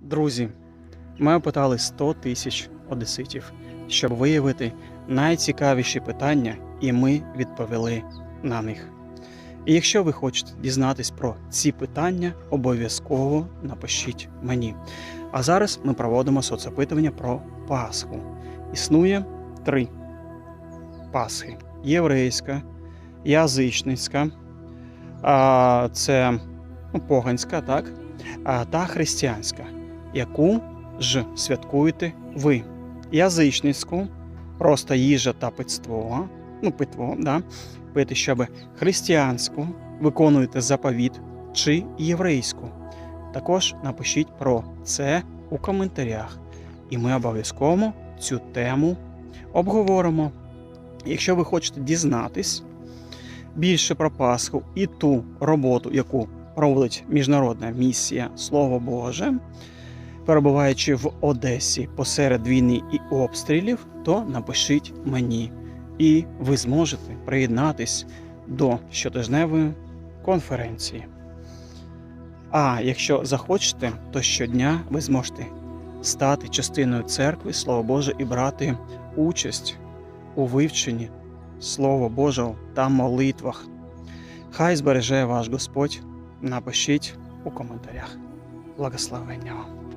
Друзі, ми опитали 100 тисяч одеситів, щоб виявити найцікавіші питання, і ми відповіли на них. І якщо ви хочете дізнатись про ці питання, обов'язково напишіть мені. А зараз ми проводимо соцопитування про Пасху. Існує три Пасхи: єврейська, язичницька, це ну, поганська, так? та християнська, яку ж святкуєте ви. Язичницьку, просто їжа та питство, ну, питво, да? пити, щоб християнську виконуєте заповіт чи єврейську. Також напишіть про це у коментарях, і ми обов'язково цю тему обговоримо. Якщо ви хочете дізнатись більше про Пасху і ту роботу, яку проводить міжнародна місія Слово Боже, перебуваючи в Одесі посеред війни і обстрілів, то напишіть мені, і ви зможете приєднатись до щотижневої конференції. А якщо захочете, то щодня ви зможете стати частиною церкви Слово Боже і брати участь у вивченні Слова Божого та молитвах. Хай збереже ваш Господь. Напишіть у коментарях. Благословення вам!